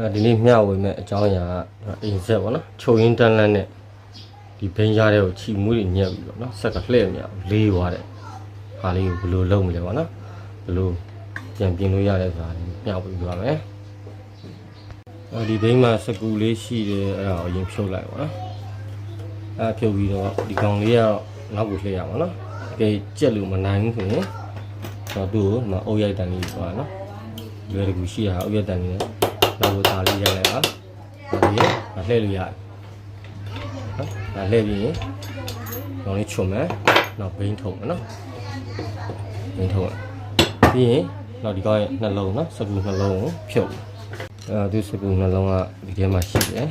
အဲဒီနေ့မျှဝေမဲ့အကြောင်းအရာကအိမ်ဆက်ပေါ့နော်ချုပ်ရင်းတန်းလန်းနဲ့ဒီဘင်းကြားတဲ့ကိုချီမွေးတွေညက်ပြီးတော့နော်ဆက်ကလှည့်မြောက်လေးသွားတဲ့ဟာလေးကိုဘယ်လိုလုပ်မလဲပေါ့နော်ဘယ်လိုပြန်ပြင်လို့ရတဲ့ဆိုတာလေးမျှဝေပြပါမယ်အဲဒီဘင်းမှာစကူလေးရှိတယ်အဲ့ဒါကိုအရင်ဖြုတ်လိုက်ပါနော်အဲ့ဒါဖြုတ်ပြီးတော့ဒီကောင်လေးကတော့နောက်ကိုလှည့်ရပါနော်တကယ်ကြက်လို့မနိုင်ဘူးဆိုရင်တော့သူ့ကိုမအုပ်ရိုက်တန်လေးသွားနော်လွယ်တကူရှိတာအုပ်ရိုက်တန်လေးနဲ့ နောက်ကိုသားလေးရိုက်လိုက်ပါဒါပြီးရင်လှည့်လို့ရတယ်နော်ဒါလှည့်ပြီးရင်ကောင်လေးချုံမယ်နောက်ဘိန်းထုံမယ်နော်ဘိန်းထုံမယ်ပြီးရင်နောက်ဒီကောင်ရဲ့နှလုံးနော်စကူနှလုံးကိုဖြုတ်အဲဒီစကူနှလုံးကဒီထဲမှာရှိတယ်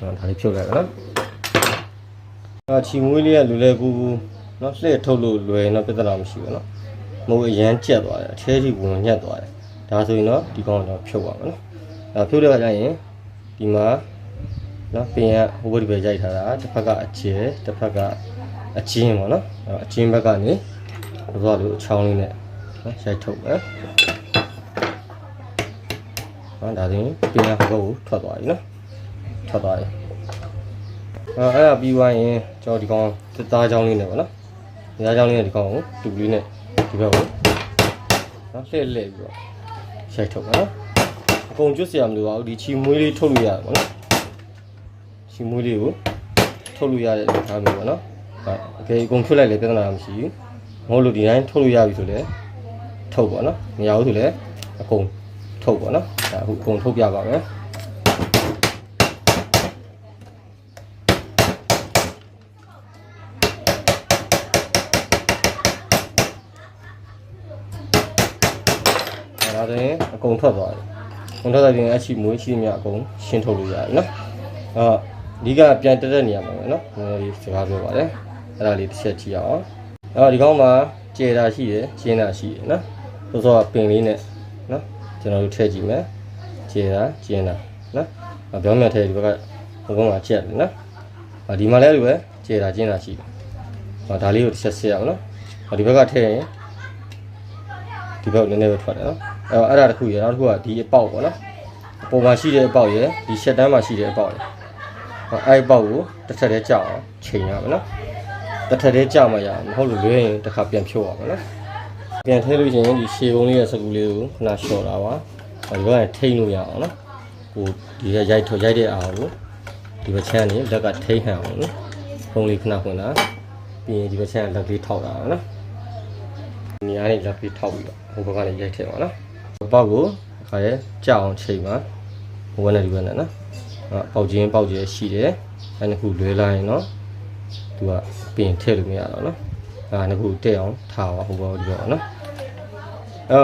ဒါလေးဖြုတ်လိုက်ပါနော်အာချီမွေးလေးကလူလဲကူကူနော်လှည့်ထုတ်လို့လွယ်ရင်တော့ပြဿနာမရှိဘူးနော်မဟုတ်အရန်ကြက်သွားတယ်အထဲကြီးဝင်ညက်သွားတယ်ဒါဆိုရင်တော့ဒီကောင်တော့ဖြုတ်ပါမယ်နော်အဲဖြုတ်တဲ့အခါကျရင်ဒီမှာနော်ပင်ကဟိုဘက်ဒီဘက်ရိုက်ထားတာတစ်ဖက်ကအကျဲတစ်ဖက်ကအချင်းပေါ့နော်အဲအချင်းဘက်ကနေဘာလို့အချောင်းလေးနဲ့နော်ရိုက်ထုတ်မယ်နော်ဒါဆိုရင်ပင်ကဟိုဘက်ကိုထွက်သွားပြီနော် ထွက်သွားတယ်အဲအဲ့ဒါပြီးသွားရင်ကျွန်တော်ဒီကောင်သသားချောင်းလေးနဲ့ပေါ့နော်သသားချောင်းလေးနဲ့ဒီကောင်ကိုတူလေးနဲ့ဒီဘက်ကိုနော်လှည့်လှည့်ပြီးတော့ရိုက်ထုတ်ပါနော်အကုန်ကျွတ်စရာမလိုပါဘူးဒီချီမွေးလေးထုတ်လို့ရတယ်ပေါ့နော်ချီမွေးလေးကိုထုတ်လို့ရတဲ့အနေအထားမျိုးပေါ့နော်အဲအကယ်အကုန်ထွက်လိုက်လေပြဿနာမရှိဘူးမဟုတ်လို့ဒီတိုင်းထုတ်လို့ရပြီဆိုလဲထုတ်ပေါ့နော်မရဘူးဆိုလဲအကုန်ထုတ်ပေါ့နော်ဒါအခုအကုန်ထုတ်ပြပါမယ် အဲဒါဆိုရင်အ ကုန်ထွက်သွားတယ်။ကုန်ထွက်သွားရင်အချီမွေးရှိမြအကုန်ရှင်းထုတ်လို့ရတယ်နော်။အော်ဒီကပြန်တက်တဲ့နေရာမှာပဲနော်။နည်းနည်းလေးစကားပြောပါတယ်။အဲ့ဒါလေးတစ်ချက်ကြည့်အောင်။အော်ဒီကောင်မှာကျေတာရှိတယ်၊ကျင်းတာရှိတယ်နော်။ဆိုတော့ပင်လေးနဲ့နော်ကျွန်တော်တို့ထည့်ကြည့်မယ်။ကျေတာကျင်းတာနော်။အပြောင်းမြတ်ထဲဒီဘက်ကဟိုဘက်မှာချက်တယ်နော်။အော်ဒီမှာလည်းလိုပဲကျေတာကျင်းတာရှိတယ်။အော်ဒါလေးကိုတစ်ချက်ဆက်ရအောင်နော်။အော်ဒီဘက်ကထည့်ရင်ဒီဘက်နည်းနည်းပဲထွက်တယ်နော် အဲတော့အဲ့ဒါတစ်ခုရယ်နောက်တစ်ခုကဒီအပေါက်ပေါ့နော်အပေါ်မှာရှိတဲ့အပေါက်ရယ်ဒီရှက်တန်းမှာရှိတဲ့အပေါက်ရယ်ဟောအဲ့အပေါက်ကိုတစ်ထပ်တည်းကြောက်အောင်ချိန်ရမယ်နော်တစ်ထပ်တည်းကြောက်မှရအောင်မဟုတ်လို့လွဲရင်တစ်ခါပြန်ဖြုတ်ရမယ်နော်ပြန်ထည့်လို့ရှိရင်ဒီရှေပုံးလေးရဲ့စကူလေးကိုခဏလျှော့တာပါဟောဒီဘက်ကထိန်းလို့ရအောင်နော်ကိုဒီကရိုက်ထုတ်ရိုက်တဲ့အားကိုဒီဘက်ချမ်းနေလက်ကထိန်းဟန်အောင်နော်ဖုံးလေးခဏခွင်တာပြီးရင်ဒီဘက်ချမ်းကလက်ကလေးထောက်တာပါနော်နေရာနဲ့လက်ပြီးထောက်ပြီးတော့ဟိုဘက်ကနေရိုက်ထည့်ပါနော်။ ပေါက်ကိုအခါရဲကြောက်အောင်ချိန်ပါဟိုဘက်နဲ့ဒီဘက်နဲ့နော်။အဲပေါက်ချင်းပေါက်ချင်းရှိတယ်။အဲနှစ်ခုလွဲလိုက်ရင်နော်။သူကပြင်ထည့်လို့မရတော့နော်။အဲနှစ်ခုတက်အောင်ထားပါဟိုဘက်ဒီဘက်နော်။အဲ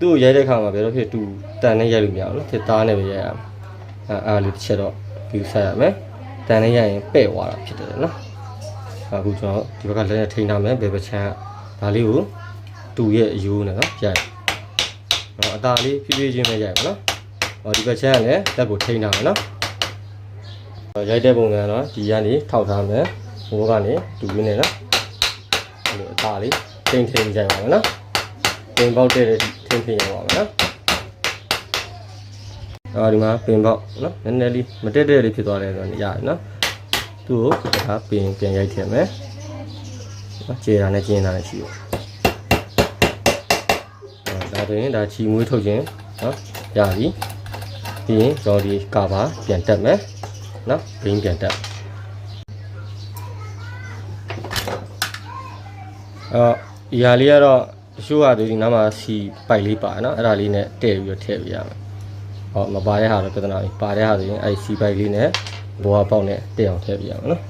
သူ့ကိုရိုက်တဲ့ခါမှာဘယ်လိုဖြစ်တူတန်နဲ့ရိုက်လို့မရဘူးနော်။ဖြစ်သားနဲ့ပဲရိုက်ရမယ်။အဲအားလေးတစ်ချက်တော့ပြီးဆက်ရမယ်။တန်နဲ့ရိုက်ရင်ပဲ့သွားတာဖြစ်တယ်နော်။အခုကျွန်တော်ဒီဘက်ကလည်းထိန်းထားမယ်ဘယ်ဘက်ချမ်းဒါလေးကိုတူရဲ့အယိုးနဲ့နော်ရိုက်။ ဟောအသာလေးဖြည်းဖြည်းချင်းပဲရိုက်ပါနော်ဟောဒီဘက်ချမ်းကလည်းလက်ကိုထိန်းထားမယ်နော်ရိုက်တဲ့ပုံစံတော့ဒီကနေထောက်ထားမယ်ဘိုးကနေတူရင်းနေနော်အဲ့လိုအသာလေးထိန်းထိန်းရိုက်ပါမယ်နော်ပင်ပေါက်တဲ့ထိန်းထိန်းရိုက်ပါမယ်နော်အော်ဒီမှာပင်ပေါက်နော်နည်းနည်းလေးမတက်တဲ့လေးဖြစ်သွားတယ်ဆိုတော့ရပြီနော်သူ့ကိုဒါပင်ပြန်ရိုက်ထည့်မယ်ကျေတာနဲ့ကျင်းတာနဲ့ရှိရော ဒါဆိုရင်ဒါချီမွေးထုတ်ခြင်းနော်ရပြီပြီးရင်ကျွန်တော်ဒီကာပါပြန်တက်မယ်နော်ဘင်းပြန်တက်အော်ဒီဟာလေးကတော့တချို့ဟာဒီနားမှာစီပိုက်လေးပါနော်အဲ့ဒါလေးနဲ့တည့်ပြီးတော့ထည့်ပြရမယ်ဟောမပါတဲ့ဟာတော့ပြဿနာပြီပါတဲ့ဟာဆိုရင်အဲ့စီပိုက်လေးနဲ့ဘောပေါက်နဲ့တည့်အောင်ထည့်ပြရမယ်နော်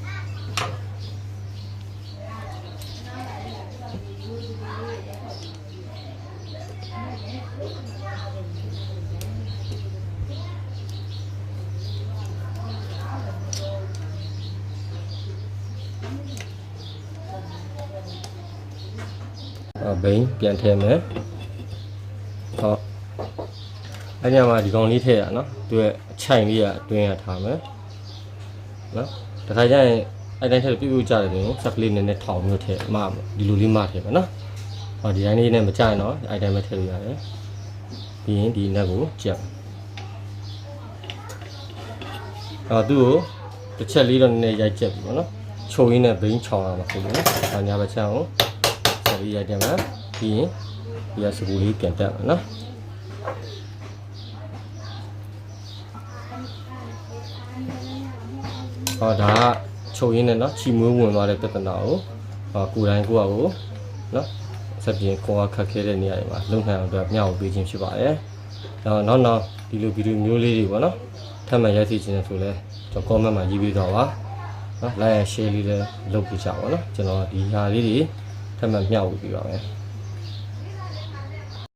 ဘိန်းပြန်ထည့်မယ်ဟောအဲ့ညမှာဒီကောင်လေးထည့်ရနော်သူရဲ့အချိုင်လေးကအတွင်းရထားမယ်နော်တခါကျရင်အဲ့တိုင်းထက်ပြပြကြတယ်ဆိုရင်ဆက်ကလေးနည်းနည်းထောင်မျိုးထည့်မဒီလိုလေးမထည့်မယ်နော်ဟောဒီတိုင်းလေးနဲ့မကြရင်တော့အဲ့တိုင်းပဲထည့်လို့ရတယ်ပြီးရင်ဒီနက်ကိုကြက်အော်သူ့ကိုတစ်ချက်လေးတော့နည်းနည်းရိုက်ချက်ပြီပေါ့နော်ချုံရင်းနဲ့ဘိန်းချောင်းအောင်ပါခင်ဗျာနော်။ညာဘက်ချမ်းကိုဆက် ပြီးရိုက်တယ်မှာပြီးရင်ဒီကစပူလေးပြန်တက်မယ်နော်။ဟောဒါကချုံရင်းနဲ့နော်ချီမွေးဝင်သွားတဲ့ပြဿနာကိုဟောကိုယ်တိုင်ကိုယ့်အကိုနော်ဆက်ပြီးကိုယ်ကခက်ခဲတဲ့နေရာတွေမှာလုံနိုင်အောင်အတွက်မျှဝေပေးခြင်းဖြစ်ပါတယ်။နောက်နောက်နောက်ဒီလိုဗီဒီယိုမျိုးလေးတွေပေါ့နော်။ထပ်မံရိုက်သိခြင်းနဲ့ဆိုလဲကျွန်တော် comment မှာရေးပေးတော့ပါ။နော် like and share လေးလည်းလုပ်ပြကြပါတော့နော်ကျွန်တော်ဒီဟာလေးတွေ ထပ်မံမျှဝေပေးပါမယ်